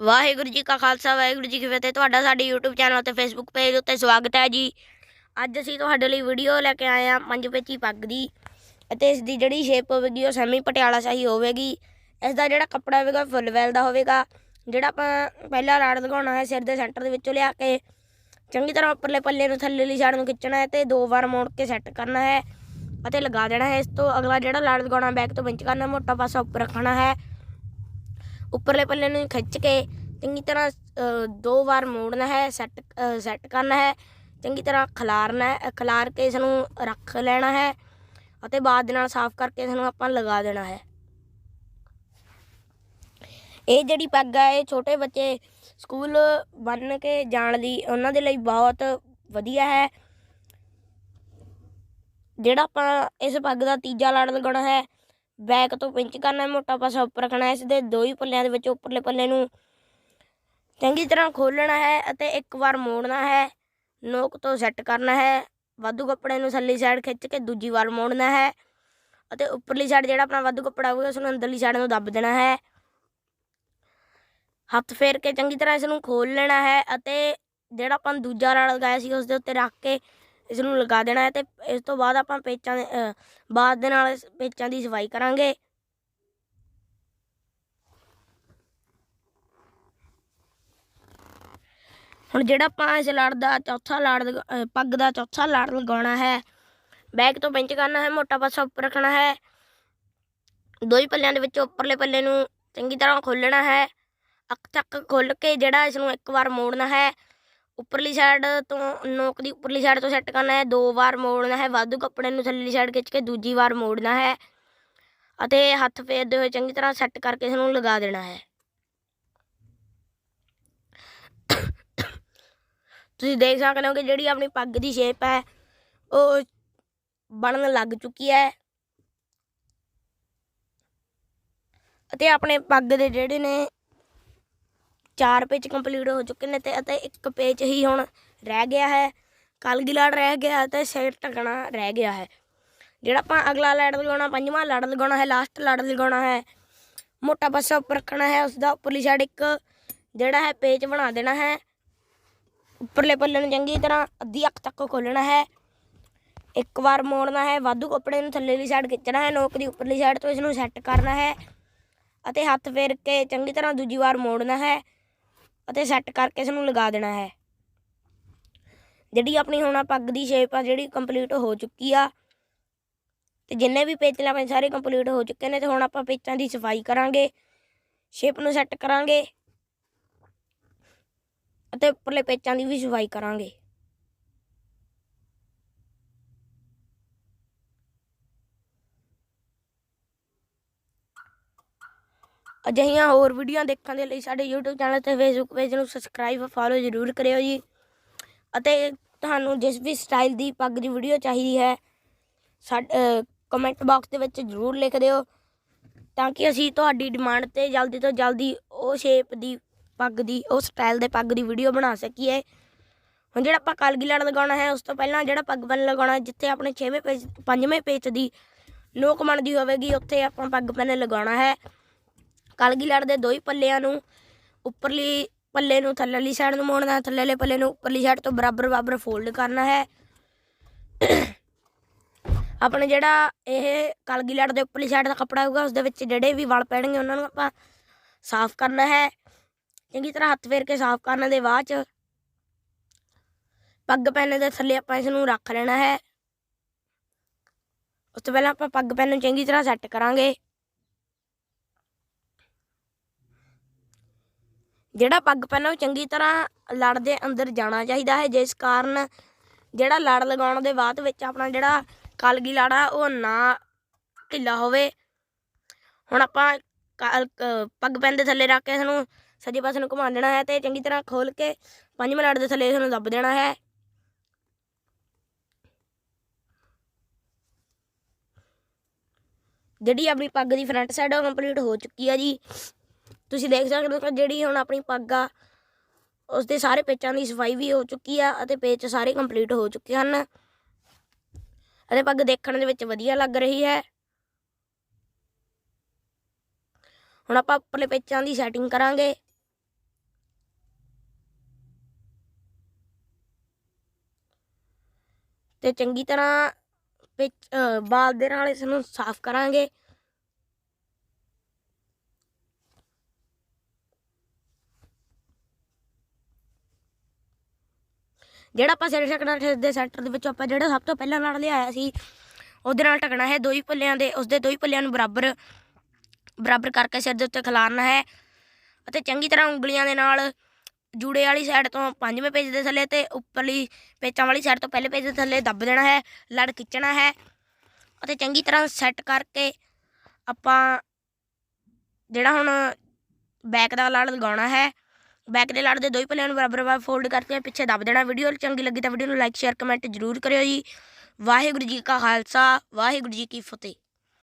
ਵਾਹਿਗੁਰੂ ਜੀ ਕਾ ਖਾਲਸਾ, ਵਾਹਿਗੁਰੂ ਜੀ ਕੀ ਫਤਿਹ। ਤੁਹਾਡਾ ਸਾਡੇ YouTube ਚੈਨਲ ਤੇ Facebook ਪੇਜ ਉੱਤੇ ਸਵਾਗਤ ਹੈ ਜੀ। ਅੱਜ ਅਸੀਂ ਤੁਹਾਡੇ ਲਈ ਵੀਡੀਓ ਲੈ ਕੇ ਆਏ ਹਾਂ ਪੰਜ ਪੇਚੀ ਪੱਗ ਦੀ ਅਤੇ ਇਸ ਦੀ ਜਿਹੜੀ ਸ਼ੇਪ ਹੋਵੇਗੀ ਉਹ ਸੈਮੀ ਪਟਿਆਲਾ ਸ਼ਾਹੀ ਹੋਵੇਗੀ। ਇਸ ਦਾ ਜਿਹੜਾ ਕੱਪੜਾ ਹੋਵੇਗਾ ਫੁੱਲ ਵੈਲ ਦਾ ਹੋਵੇਗਾ। ਜਿਹੜਾ ਆਪਾਂ ਪਹਿਲਾ ਰਾੜ ਲਗਾਉਣਾ ਹੈ ਸਿਰ ਦੇ ਸੈਂਟਰ ਦੇ ਵਿੱਚੋਂ ਲਿਆ ਕੇ ਚੰਗੀ ਤਰ੍ਹਾਂ ਉੱਪਰਲੇ ਪੱਲੇ ਨੂੰ ਥੱਲੇ ਲਈ ਸਾਈਡ ਨੂੰ ਖਿੱਚਣਾ ਹੈ ਤੇ ਦੋ ਵਾਰ ਮੋੜ ਕੇ ਸੈੱਟ ਕਰਨਾ ਹੈ ਅਤੇ ਲਗਾ ਦੇਣਾ ਹੈ। ਇਸ ਤੋਂ ਅਗਲਾ ਜਿਹੜਾ ਲਾੜ ਲਗਾਉਣਾ ਬੈਕ ਤੋਂ ਪਿੰਚ ਕਰਨਾ, ਮੋਟਾ ਪਾਸਾ ਉੱਪਰ ਰੱਖਣਾ ਹੈ। ਉੱਪਰਲੇ ਪੱਲੇ ਨੂੰ ਖਿੱਚ ਕੇ ਚੰਗੀ ਤਰ੍ਹਾਂ ਦੋ ਵਾਰ ਮੋੜਨਾ ਹੈ, ਸੈੱਟ ਸੈੱਟ ਕਰਨਾ ਹੈ, ਚੰਗੀ ਤਰ੍ਹਾਂ ਖਿਲਾਰਨਾ ਹੈ ਖਿਲਾਰ ਕੇ ਇਸ ਨੂੰ ਰੱਖ ਲੈਣਾ ਹੈ ਅਤੇ ਬਾਅਦ ਦੇ ਨਾਲ ਸਾਫ਼ ਕਰਕੇ ਇਸ ਨੂੰ ਆਪਾਂ ਲਗਾ ਦੇਣਾ ਹੈ। ਇਹ ਜਿਹੜੀ ਪੱਗ ਹੈ, ਇਹ ਛੋਟੇ ਬੱਚੇ ਸਕੂਲ ਬੰਨ ਕੇ ਜਾਣ ਲਈ ਉਹਨਾਂ ਦੇ ਲਈ ਬਹੁਤ ਵਧੀਆ ਹੈ। ਜਿਹੜਾ ਆਪਾਂ ਇਸ ਪੱਗ ਦਾ ਤੀਜਾ ਲੜ ਲਗਾਉਣਾ ਹੈ ਬੈਕ ਤੋਂ ਪਿੰਚ ਕਰਨਾ ਹੈ ਮੋਟਾ ਪਾਸਾ ਉੱਪਰ ਰੱਖਣਾ ਹੈ ਇਸ ਦੇ ਦੋ ਹੀ ਪੱਲਿਆਂ ਦੇ ਵਿੱਚ ਉੱਪਰਲੇ ਪੱਲੇ ਨੂੰ ਚੰਗੀ ਤਰ੍ਹਾਂ ਖੋਲਣਾ ਹੈ ਅਤੇ ਇੱਕ ਵਾਰ ਮੋੜਨਾ ਹੈ। ਨੋਕ ਤੋਂ ਸੈੱਟ ਕਰਨਾ ਹੈ। ਵਾਧੂ ਕੱਪੜੇ ਨੂੰ ਥੱਲੀ ਸਾਈਡ ਖਿੱਚ ਕੇ ਦੂਜੀ ਵਾਰ ਮੋੜਨਾ ਹੈ ਅਤੇ ਉੱਪਰਲੀ ਸਾਈਡ ਜਿਹੜਾ ਆਪਣਾ ਵਾਧੂ ਕੱਪੜਾ ਹੋਊਗਾ ਉਸ ਨੂੰ ਅੰਦਰਲੀ ਸਾਈਡ ਨੂੰ ਦੱਬ ਦੇਣਾ ਹੈ। ਹੱਥ ਫੇਰ ਕੇ ਚੰਗੀ ਤਰ੍ਹਾਂ ਇਸ ਨੂੰ ਖੋਲ ਲੈਣਾ ਹੈ ਅਤੇ ਜਿਹੜਾ ਆਪਾਂ ਦੂਜਾ ਰਾੜ ਲਗਾਇਆ ਸੀ ਉਸ ਦੇ ਉੱਤੇ ਰੱਖ ਕੇ ਇਸ ਨੂੰ ਲਗਾ ਦੇਣਾ ਹੈ ਤੇ ਇਸ ਤੋਂ ਬਾਅਦ ਆਪਾਂ ਪੇਚਾਂ ਦੇ ਅ, ਬਾਅਦ ਦੇ ਨਾਲ ਇਸ ਪੇਚਾਂ ਦੀ ਸਫ਼ਾਈ ਕਰਾਂਗੇ। ਹੁਣ ਜਿਹੜਾ ਆਪਾਂ ਇਸ ਲੜ ਦਾ ਚੌਥਾ ਲੜ ਲਗਾ- ਪੱਗ ਦਾ ਚੌਥਾ ਲੜ ਲਗਾਉਣਾ ਹੈ ਬੈਕ ਤੋਂ ਪਿੰਚ ਕਰਨਾ ਹੈ ਮੋਟਾ ਪਾਸਾ ਉੱਪਰ ਰੱਖਣਾ ਹੈ। ਦੋ ਹੀ ਪੱਲਿਆਂ ਦੇ ਵਿੱਚ ਉੱਪਰਲੇ ਪੱਲੇ ਨੂੰ ਚੰਗੀ ਤਰ੍ਹਾਂ ਖੋਲਣਾ ਹੈ। ਅੱਖ ਤੱਕ ਖੁੱਲ ਕੇ ਜਿਹੜਾ ਇਸ ਨੂੰ ਇੱਕ ਵਾਰ ਮੋੜਨਾ ਹੈ ਉੱਪਰਲੀ ਸਾਈਡ ਤੋਂ ਨੋਕ ਦੀ ਉੱਪਰਲੀ ਸਾਈਡ ਤੋਂ ਸੈੱਟ ਕਰਨਾ ਹੈ, ਦੋ ਵਾਰ ਮੋੜਨਾ ਹੈ, ਵਾਧੂ ਕੱਪੜੇ ਨੂੰ ਥੱਲੇਲੀ ਸਾਈਡ ਖਿੱਚ ਕੇ ਦੂਜੀ ਵਾਰ ਮੋੜਨਾ ਹੈ ਅਤੇ ਹੱਥ ਫੇਰਦੇ ਹੋਏ ਚੰਗੀ ਤਰ੍ਹਾਂ ਸੈੱਟ ਕਰਕੇ ਇਸ ਨੂੰ ਲਗਾ ਦੇਣਾ ਹੈ। ਤੁਸੀਂ ਦੇਖ ਸਕਦੇ ਹੋ ਕਿ ਜਿਹੜੀ ਆਪਣੀ ਪੱਗ ਦੀ ਸ਼ੇਪ ਹੈ, ਉਹ ਬਣਨ ਲੱਗ ਚੁੱਕੀ ਹੈ ਅਤੇ ਆਪਣੇ ਪੱਗ ਦੇ ਜਿਹੜੇ ਨੇ ਚਾਰ ਪੇਜ ਕੰਪਲੀਟ ਹੋ ਚੁੱਕੇ ਨੇ ਤੇ ਅਤੇ ਇੱਕ ਪੇਚ ਹੀ ਹੁਣ ਰਹਿ ਗਿਆ ਹੈ। ਕਲਗੀਲਾੜ ਰਹਿ ਗਿਆ ਤੇ ਸਿਰ ਟਕਣਾ ਰਹਿ ਗਿਆ ਹੈ। ਜਿਹੜਾ ਆਪਾਂ ਅਗਲਾ ਲੜ ਲਗਾਉਣਾ, ਪੰਜਵਾਂ ਲੜ ਲਗਾਉਣਾ ਹੈ ਲਾਸਟ ਲੜ ਲਗਾਉਣਾ ਹੈ, ਮੋਟਾ ਪਾਸਾ ਉੱਪਰ ਰੱਖਣਾ ਹੈ ਉਸ ਦਾ ਉੱਪਰਲੀ ਸਾਈਡ ਇੱਕ ਜਿਹੜਾ ਹੈ ਪੇਚ ਬਣਾ ਦੇਣਾ ਹੈ। ਉੱਪਰਲੇ ਪੱਲੇ ਨੂੰ ਚੰਗੀ ਤਰ੍ਹਾਂ ਅੱਧੀ ਅੱਖ ਤੱਕ ਖੋਲਣਾ ਹੈ। ਇੱਕ ਵਾਰ ਮੋੜਨਾ ਹੈ, ਵਾਧੂ ਕੱਪੜੇ ਨੂੰ ਥੱਲੇ ਥੱਲੇਲੀ ਸਾਈਡ ਖਿੱਚਣਾ ਹੈ, ਨੋਕ ਦੀ ਉੱਪਰਲੀ ਸਾਈਡ ਤੋਂ ਇਸ ਨੂੰ ਸੈੱਟ ਕਰਨਾ ਹੈ। ਅਤੇ ਹੱਥ ਫੇਰ ਕੇ ਚੰਗੀ ਤਰ੍ਹਾਂ ਦੂਜੀ ਵਾਰ ਮੋੜਨਾ ਹੈ। ਅਤੇ ਸੈੱਟ ਕਰਕੇ ਇਸ ਨੂੰ ਲਗਾ ਦੇਣਾ ਹੈ। ਜਿਹੜੀ ਆਪਣੀ ਹੁਣ ਆਹ ਪੱਗ ਦੀ ਸ਼ੇਪ ਆ, ਜਿਹੜੀ ਕੰਪਲੀਟ ਹੋ ਚੁੱਕੀ ਆ, ਤੇ ਜਿੰਨੇ ਵੀ ਪੇਚ ਆਪਣੇ ਸਾਰੇ ਕੰਪਲੀਟ ਹੋ ਚੁੱਕੇ ਨੇ, ਤੇ ਹੁਣ ਆਪਾਂ ਪੇਚਾਂ ਦੀ ਸਫ਼ਾਈ ਕਰਾਂਗੇ ਸ਼ੇਪ ਨੂੰ ਸੈੱਟ ਕਰਾਂਗੇ, ਅਤੇ ਉੱਪਰਲੇ ਪੇਚਾਂ ਦੀ ਵੀ ਸਫ਼ਾਈ ਕਰਾਂਗੇ। ਅਜਿਹੀਆਂ ਹੋਰ ਵੀਡੀਓ ਦੇਖਣ ਦੇ ਲਈ ਸਾਡੇ YouTube ਚੈਨਲ ਤੇ Facebook ਪੇਜ ਨੂੰ ਸਬਸਕ੍ਰਾਈਬ ਫਾਲੋ ਜ਼ਰੂਰ ਕਰਿਓ ਜੀ। ਅਤੇ ਤੁਹਾਨੂੰ ਜਿਸ ਵੀ ਸਟਾਈਲ ਦੀ ਪੱਗ ਦੀ ਵੀਡੀਓ ਚਾਹੀਦੀ ਹੈ ਸਾਡੇ ਕਮੈਂਟ ਬਾਕਸ ਦੇ ਵਿੱਚ ਜ਼ਰੂਰ ਲਿਖ ਦਿਓ, ਤਾਂ ਕਿ ਅਸੀਂ ਤੁਹਾਡੀ ਡਿਮਾਂਡ ਤੇ ਜਲਦੀ ਤੋਂ ਜਲਦੀ ਉਹ ਸ਼ੇਪ ਦੀ ਪੱਗ ਦੀ, ਉਹ ਸਟਾਈਲ ਦੇ ਪੱਗ ਦੀ ਵੀਡੀਓ ਬਣਾ ਸਕੀਏ। ਹੁਣ ਜਿਹੜਾ ਆਪਾਂ ਕਲਗੀ ਲਗਾਉਣਾ ਹੈ, ਉਸ ਤੋਂ ਪਹਿਲਾਂ ਜਿਹੜਾ ਪੱਗ ਬੰਨ ਲਗਾਉਣਾ, ਜਿੱਥੇ ਆਪਣੇ 6ਵੇਂ ਪੇਜ 5ਵੇਂ ਪੇਜ ਦੀ ਨੋਕ ਬਣਦੀ ਹੋਵੇਗੀ, ਉੱਥੇ ਆਪਾਂ ਪੱਗ ਬੰਨ ਲਗਾਉਣਾ ਹੈ। ਕਲਗੀ ਲੜ ਦੇ ਦੋ ਹੀ ਪੱਲਿਆਂ ਨੂੰ, ਉੱਪਰਲੀ ਪੱਲੇ ਨੂੰ, ਥੱਲੇਲੀ ਸਾਈਡ ਨੂੰ ਮੋੜਨਾ ਹੈ ਥੱਲੇਲੇ ਪੱਲੇ ਨੂੰ ਉੱਪਰਲੀ ਸਾਈਡ ਤੋਂ ਬਰਾਬਰ ਬਰਾਬਰ ਫੋਲਡ ਕਰਨਾ ਹੈ। ਆਪਣੇ ਜਿਹੜਾ ਇਹ ਕਲਗੀ ਲੜ ਦੇ ਉੱਪਰਲੀ ਸਾਈਡ ਦਾ ਕੱਪੜਾ ਹੋਊਗਾ ਉਸ ਦੇ ਵਿੱਚ ਜਿਹੜੇ ਵੀ ਵਲ ਪੈਣਗੇ ਉਹਨਾਂ ਨੂੰ ਆਪਾਂ ਸਾਫ਼ ਕਰਨਾ ਹੈ। ਚੰਗੀ ਤਰ੍ਹਾਂ ਹੱਥ ਫੇਰ ਕੇ ਸਾਫ਼ ਕਰਨ ਦੇ ਬਾਅਦ ਚ ਪੱਗ ਪੈਨ ਦੇ ਥੱਲੇ ਆਪਾਂ ਇਸ ਨੂੰ ਰੱਖ ਲੈਣਾ ਹੈ। ਉਸ ਤੋਂ ਪਹਿਲਾਂ ਆਪਾਂ ਪੱਗ ਪੈਨ ਨੂੰ ਚੰਗੀ ਤਰ੍ਹਾਂ ਸੈੱਟ ਕਰਾਂਗੇ। ਜਿਹੜਾ ਪੱਗ ਪੈਨ ਉਹ ਚੰਗੀ ਤਰ੍ਹਾਂ ਲੜ ਦੇ ਅੰਦਰ ਜਾਣਾ ਚਾਹੀਦਾ ਹੈ। ਜਿਸ ਕਾਰਨ ਜਿਹੜਾ ਲੜ ਲਗਾਉਣ ਦੇ ਬਾਅਦ ਵਿੱਚ ਆਪਣਾ ਜਿਹੜਾ ਕਲਗੀ ਲਾੜਾ ਉਹ ਨਾ ਢਿੱਲਾ ਹੋਵੇ। ਹੁਣ ਆਪਾਂ ਕਲ- ਪੱਗ ਪੈਨ ਦੇ ਥੱਲੇ ਰੱਖ ਕੇ ਸਾਨੂੰ ਸੱਜੇ ਪਾਸੇ ਨੂੰ ਘੁਮਾ ਦੇਣਾ ਹੈ ਤੇ ਚੰਗੀ ਤਰ੍ਹਾਂ ਖੋਲ ਕੇ ਪੰਜ ਮਿੰਟ ਦੇ ਥੱਲੇ ਸਾਨੂੰ ਦੱਬ ਦੇਣਾ ਹੈ। ਜਿਹੜੀ ਆਪਣੀ ਪੱਗ ਦੀ ਫਰੰਟ ਸਾਈਡ ਉਹ ਕੰਪਲੀਟ ਹੋ ਚੁੱਕੀ ਹੈ ਜੀ। ਤੁਸੀਂ ਦੇਖ ਸਕਦੇ ਹੋ ਕਿ ਜਿਹੜੀ ਹੁਣ ਆਪਣੀ ਪੱਗ ਆ ਉਸ ਦੇ ਸਾਰੇ ਪੇਚਾਂ ਦੀ ਸਫ਼ਾਈ ਵੀ ਹੋ ਚੁੱਕੀ ਆ ਅਤੇ ਪੇਚ ਸਾਰੇ ਕੰਪਲੀਟ ਹੋ ਚੁੱਕੇ ਹਨ। ਅਤੇ ਪੱਗ ਦੇਖਣ ਦੇ ਵਿੱਚ ਵਧੀਆ ਲੱਗ ਰਹੀ ਹੈ। ਹੁਣ ਆਪਾਂ ਆਪਣੇ ਪੇਚਾਂ ਦੀ ਸੈਟਿੰਗ ਕਰਾਂਗੇ। ਤੇ ਚੰਗੀ ਤਰ੍ਹਾਂ ਵਿੱਚ ਬਾਲ ਦੇ ਨਾਲ ਇਸ ਨੂੰ ਸਾਫ਼ ਕਰਾਂਗੇ। ਜਿਹੜਾ ਆਪਾਂ ਸਿਰ ਢੱਕਣਾ ਦੇ ਸੈਂਟਰ ਦੇ ਵਿੱਚ ਆਪਾਂ ਜਿਹੜਾ ਸਭ ਤੋਂ ਪਹਿਲਾਂ ਨਾਲ ਲਿਆਇਆ ਸੀ, ਉਹਦੇ ਨਾਲ ਢਕਣਾ ਹੈ ਦੋ ਹੀ ਪੱਲਿਆਂ ਦੇ, ਉਸਦੇ ਦੋ ਹੀ ਪੱਲਿਆਂ ਨੂੰ ਬਰਾਬਰ ਬਰਾਬਰ ਕਰਕੇ ਸਿਰ ਦੇ ਉੱਤੇ ਖਿਲਾਰਨਾ ਹੈ ਅਤੇ ਚੰਗੀ ਤਰ੍ਹਾਂ ਉਂਗਲੀਆਂ ਦੇ ਨਾਲ ਜੂੜੇ ਵਾਲੀ ਸਾਈਡ ਤੋਂ ਪੰਜਵੇਂ ਪੇਜ ਦੇ ਥੱਲੇ ਤੇ ਉੱਪਰਲੀ ਪੇਚਾਂ ਵਾਲੀ ਸਾਈਡ ਤੋਂ ਪਹਿਲੇ ਪੇਜ ਦੇ ਥੱਲੇ ਦੱਬ ਦੇਣਾ ਹੈ, ਲੜ ਖਿੱਚਣਾ ਹੈ ਅਤੇ ਚੰਗੀ ਤਰ੍ਹਾਂ ਸੈੱਟ ਕਰਕੇ ਆਪਾਂ ਜਿਹੜਾ ਹੁਣ ਬੈਕ ਦਾ ਲੜ ਲਗਾਉਣਾ ਹੈ। ਬੈਕ ਦੇ ਲੜ ਦੇ ਦੋਈ ਪੱਲਿਆਂ ਨੂੰ ਬਰਾਬਰ ਬਰਾਬਰ ਫੋਲਡ ਕਰਕੇ ਪਿੱਛੇ ਦੱਬ ਦੇਣਾ ਵੀਡੀਓ ਚੰਗੀ ਲੱਗੀ ਤਾਂ ਵੀਡੀਓ ਨੂੰ ਲਾਈਕ ਸ਼ੇਅਰ ਕਮੈਂਟ ਜ਼ਰੂਰ ਕਰਿਓ ਜੀ। ਵਾਹਿਗੁਰੂ ਜੀ ਕਾ ਖਾਲਸਾ, ਵਾਹਿਗੁਰੂ ਜੀ ਕੀ ਫਤਿਹ।